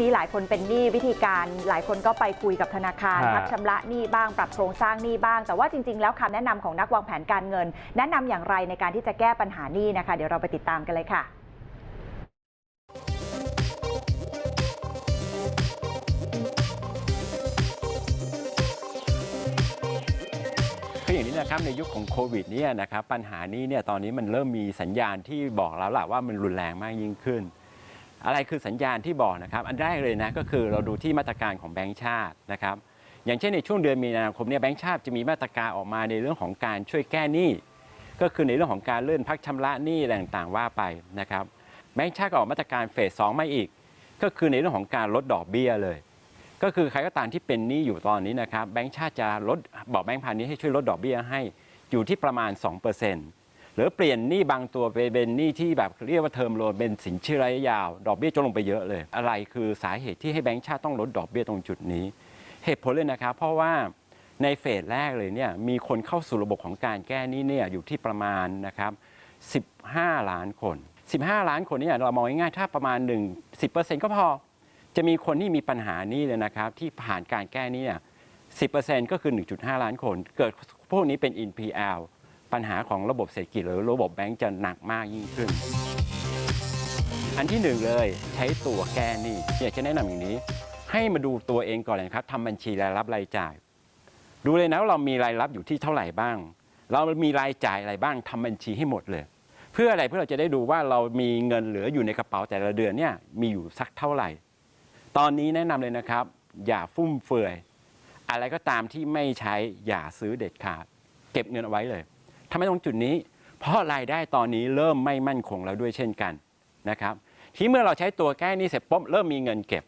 มีหลายคนเป็นหนี้วิธีการหลายคนก็ไปคุยกับธนาคารฮะพักชำระหนี้บ้างปรับโครงสร้างหนี้บ้าง แต่ว่าจริง ๆ แล้วคำแนะนำของนักวางแผนการเงิน แนะนำอย่างไรในการที่จะแก้ปัญหาหนี้นะคะ เดี๋ยวเราไปติดตามกันเลยค่ะคืออย่างนี้นะครับในยุคของโควิดเนี่ยนะครับปัญหานี้เนี่ยตอนนี้มันเริ่มมีสัญญาณที่บอกแล้วล่ะว่ามันรุนแรงมากยิ่งขึ้น อะไรคือสัญญาณที่บอกนะครับ อันแรกเลยนะก็คือเราดูที่มาตรการของแบงก์ชาตินะครับ อย่างเช่นในช่วงเดือนมีนาคมเนี่ยแบงก์ชาติจะมีมาตรการออกมาในเรื่องของการช่วยแก้หนี้ก็คือในเรื่องของการเลื่อนพักชำระหนี้อะไรต่างๆว่าไปนะครับแบงก์ชาติก็ออกมาตรการเฟสสองมาอีก ก็คือในเรื่องของการลดดอกเบี้ยเลย ก็คือใครก็ตามที่เป็นหนี้อยู่ตอนนี้นะครับแบงก์ชาติจะลดบอกแบงก์พาณิชย์ให้ช่วยลดดอกเบี้ยให้อยู่ที่ประมาณ 2% หรือเปลี่ยนหนี้บางตัวไปเป็นหนี้ที่แบบเรียกว่าเทอมโลนเป็นสินเชื่อระยะยาว ดอกเบี้ยจะลงไปเยอะเลย อะไรคือสาเหตุที่ให้แบงก์ชาติต้องลดดอกเบี้ยตรงจุดนี้ เหตุผลเลยนะครับ เพราะว่าในเฟสแรกเลยเนี่ยมีคนเข้าสู่ระบบของการแก้หนี้เนี่ยอยู่ที่ประมาณนะครับ15 ล้านคน 15 ล้านคนเนี่ยเรามองง่ายๆถ้าประมาณ 1 10%ก็พอจะมีคนที่มีปัญหานี้เลยนะครับที่ผ่านการแก้หนี้เนี่ย10%ก็คือ 1.5 ล้านคน เกิดพวกนี้เป็น NPL ปัญหาของระบบเศรษฐกิจหรือระบบแบงก์จะหนักมากยิ่งขึ้น อันที่หนึ่งเลยใช้ตัวแก้หนี้อยากจะแนะนำอย่างนี้ ให้มาดูตัวเองก่อนเลยครับทำบัญชีรายรับรายจ่าย ดูเลยนะว่าเรามีรายรับอยู่ที่เท่าไหร่บ้าง เรามีรายจ่ายอะไรบ้างทำบัญชีให้หมดเลย เพื่ออะไรเพื่อเราจะได้ดูว่าเรามีเงินเหลืออยู่ในกระเป๋าแต่ละเดือนเนี่ยมีอยู่สักเท่าไหร่ ตอนนี้แนะนำเลยนะครับ อย่าฟุ่มเฟือยอะไรก็ตามที่ไม่ใช้อย่าซื้อเด็ดขาด เก็บเงินเอาไว้เลย ทำไมตรงจุดนี้ เพราะรายได้ตอนนี้เริ่มไม่มั่นคงแล้วด้วยเช่นกันนะครับ ที่เมื่อเราใช้ตัวแก้หนี้เสร็จปุ๊บเริ่มมีเงินเก็บ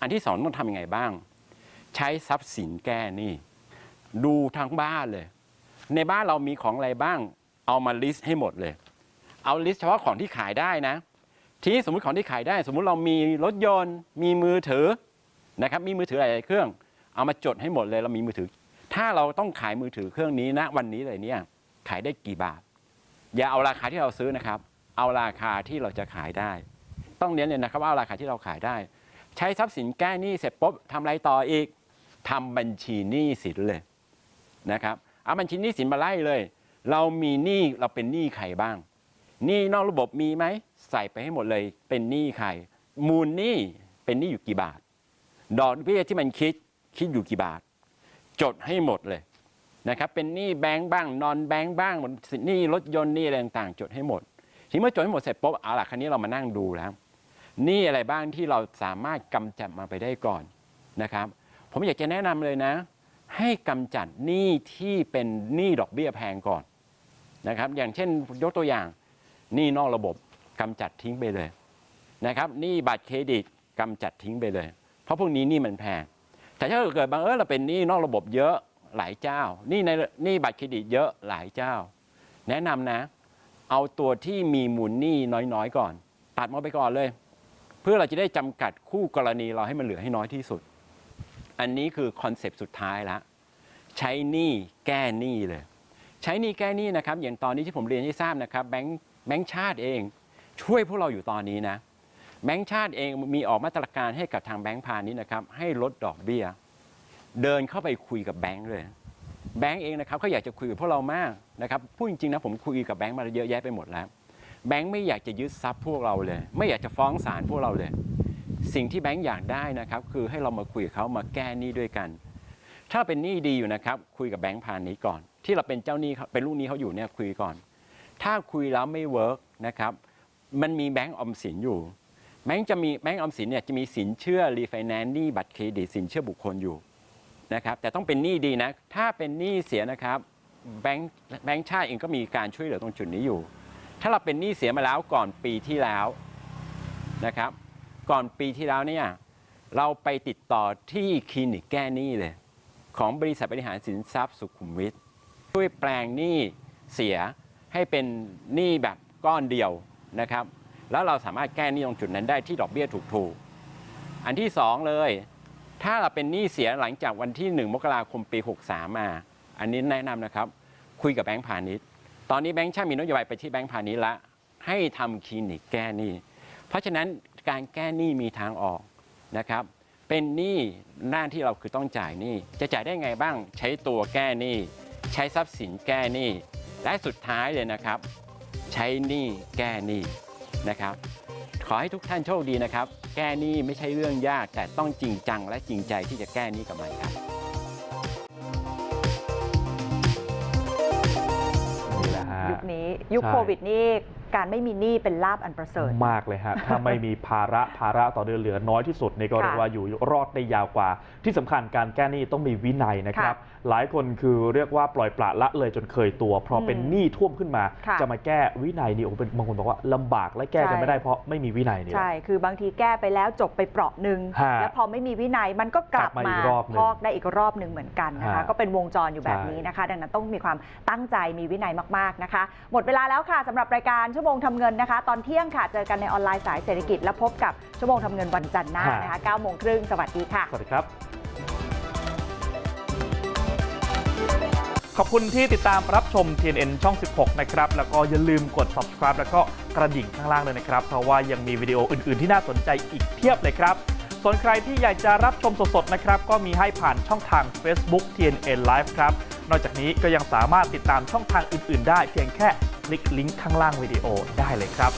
อันที่สองต้องทำยังไงบ้าง ใช้ทรัพย์สินแก้หนี้ดูทั้งบ้านเลย ในบ้านเรามีของอะไรบ้าง เอามาลิสต์ให้หมดเลย เอาลิสต์เฉพาะของที่ขายได้นะ ทีนี้สมมุติของที่ขายได้ สมมุติเรามีรถยนต์ มีมือถือนะครับ มีมือถือหลายๆเครื่อง เอามาจดให้หมดเลย เรามีมือถือ ถ้าเราต้องขายมือถือเครื่องนี้นะวันนี้เลยเนี่ย ขายได้กี่บาท อย่าเอาราคาที่เราซื้อนะครับ เอาราคาที่เราจะขายได้ ต้องเน้นเลยนะครับว่าเอาราคาที่เราขายได้ ใช้ทรัพย์สินแก้หนี้เสร็จปุ๊บทำอะไรต่ออีกทำบัญชีหนี้สินเลยนะครับเอาบัญชีหนี้สินมาไล่เลย เรามีหนี้เราเป็นหนี้ใครบ้างหนี้นอกระบบมีไหมใส่ไปให้หมดเลย เป็นหนี้ใคร มูลหนี้เป็นหนี้อยู่กี่บาท ดอกเบี้ยที่มันคิดคิดอยู่กี่บาท จดให้หมดเลย นะครับเป็นหนี้แบงก์บ้างนอนแบงก์บ้างหนี้รถยนต์หนี้อะไรต่างๆจดให้หมด ทีเมื่อจดให้หมดเสร็จปุ๊บเอาล่ะครั้นี้เรามานั่งดูแล้วหนี้อะไรบ้างที่เราสามารถกำจัดมาไปได้ก่อนนะครับ ผมอยากจะแนะนำเลยนะ ให้กำจัดหนี้ที่เป็นหนี้ดอกเบี้ยแพงก่อนนะครับ อย่างเช่นยกตัวอย่างหนี้นอกระบบกำจัดทิ้งไปเลยนะครับหนี้บัตรเครดิตกำจัดทิ้งไปเลย เพราะพวกนี้หนี้มันแพงแต่ถ้าเกิดบังเอิญเราเป็นหนี้นอกระบบเยอะ หลายเจ้านี้ในนี้บัตรเครดิตเยอะหลายเจ้า แนะนำนะ เอาตัวที่มีมูลหนี้น้อยๆ ก่อน ตัดมาไปก่อนเลย เพื่อเราจะได้จำกัดคู่กรณีเราให้มันเหลือให้น้อยที่สุด อันนี้คือคอนเซปต์สุดท้ายละใช้หนี้แก้หนี้เลย ใช้หนี้แก้หนี้นะครับ อย่างตอนนี้ที่ผมเรียนให้ทราบนะครับแบงค์แบงค์ชาติเอง ช่วยพวกเราอยู่ตอนนี้นะแบงค์ชาติเองมีออกมาตรการให้กับทางแบงค์พาณิชย์นะครับ ให้ลดดอกเบี้ย เดินเข้าไปคุยกับแบงค์เลยแบงก์เองนะครับเขาอยากจะคุยกับพวกเรามากนะครับพูดจริงๆนะผมคุยกับแบงก์มาเยอะแยะไปหมดแล้ว แบงก์ไม่อยากจะยึดทรัพย์พวกเราเลย ไม่อยากจะฟ้องศาลพวกเราเลย สิ่งที่แบงก์อยากได้นะครับคือให้เรามาคุยกับเขามาแก้หนี้ด้วยกัน ถ้าเป็นหนี้ดีอยู่นะครับคุยกับแบงก์พาณิชย์ก่อน ที่เราเป็นเจ้าหนี้เป็นลูกหนี้เขาอยู่เนี่ยคุยก่อน ถ้าคุยแล้วไม่เวิร์กนะครับมันมีแบงก์ออมสินอยู่แบงก์จะมีแบงก์ออมสินเนี่ยจะมีสินเชื่อรีไฟแนนซ์หนี้บัตรเครดิตสินเชื่อบุคคลอยู่ นะครับแต่ต้องเป็นหนี้ดีนะ ถ้าเป็นหนี้เสียนะครับแบงค์แบงค์ชาติเองก็มีการช่วยเหลือตรงจุดนี้อยู่ ถ้าเราเป็นหนี้เสียมาแล้วก่อนปีที่แล้วนะครับ ก่อนปีที่แล้วเนี่ยเราไปติดต่อที่คลินิกแก้หนี้เลย ของบริษัทบริหารสินทรัพย์สุขุมวิทช่วยแปลงหนี้เสียให้เป็นหนี้แบบก้อนเดียวนะครับ แล้วเราสามารถแก้หนี้ตรงจุดนั้นได้ที่ดอกเบี้ยถูกๆอันที่สองเลย ถ้าเราเป็นหนี้เสียหลังจากวันที่ 1 มกราคมปี 63มาอันนี้แนะนำนะครับ คุยกับแบงก์พาณิชย์ ตอนนี้แบงก์ชาติมีนโยบายไปที่แบงก์พาณิชย์ละ ให้ทำคลินิกแก้หนี้ เพราะฉะนั้นการแก้หนี้มีทางออกนะครับ เป็นหนี้หน้าที่เราคือต้องจ่ายหนี้ จะจ่ายได้ไงบ้าง ใช้ตัวแก้หนี้ ใช้ทรัพย์สินแก้หนี้ และสุดท้ายเลยนะครับ ใช้หนี้แก้หนี้นะครับ ขอให้ทุกท่านโชคดีนะครับ แก้หนี้ไม่ใช่เรื่องยากแต่ต้องจริงจังและจริงใจที่จะแก้หนี้กับมันครับนี่แหละฮะ ยุคนี้ยุคใช่ โควิดนี่การไม่มีหนี้เป็นลาบอันประเสริฐ มากเลยฮะ ถ้าไม่มีภาระภาระต่อเดือนเหลือน้อยที่สุดนี่ก็ค่ะเรียกว่าอยู่รอดได้ยาวกว่า ที่สำคัญการแก้หนี้ต้องมีวินัยนะครับ หลายคนคือเรียกว่าปล่อยปละละเลยจนเคยตัวพอเป็นอืมหนี้ท่วมขึ้นมาค่ะจะมาแก้วินัยนี่โอ้โหเป็นบางคนบอกว่าลำบากและแก้กันใช่ไม่ได้เพราะไม่มีวินัยนี่แหละใช่ คือบางทีแก้ไปแล้วจบไปเปราะหนึ่งฮะแล้วพอไม่มีวินัยมันก็กลับกลับมาอีมากรอบหนึ่งพอกได้อีกรอบหนึ่งเหมือนกันนะคะฮะก็เป็นวงจรอยู่แบบใช่นี้นะคะ ดังนั้นต้องมีความตั้งใจมีวินัยมากๆนะคะ หมดเวลาแล้วค่ะสำหรับรายการชั่วโมงทำเงินนะคะ ตอนเที่ยงค่ะเจอกันในออนไลน์สายเศรษฐกิจ แล้วพบกับชั่วโมงทำเงินวันจันทร์หน้านะคะ9โมงครึ่งสวัสดีค่ะสวัสดีครับ ขอบคุณที่ติดตามรับชม TNN ช่อง 16 นะครับ แล้วก็อย่าลืมกด subscribe แล้วก็กระดิ่งข้างล่างเลยนะครับ เพราะว่ายังมีวิดีโออื่น ๆ ที่น่าสนใจอีกเพียบเลยครับ ส่วนใครที่อยากจะรับชมสด ๆ นะครับ ก็มีให้ผ่านช่องทาง Facebook TNN Live ครับ นอกจากนี้ก็ยังสามารถติดตามช่องทางอื่น ๆ ได้เพียงแค่คลิกลิงก์ข้างล่างวิดีโอได้เลยครับ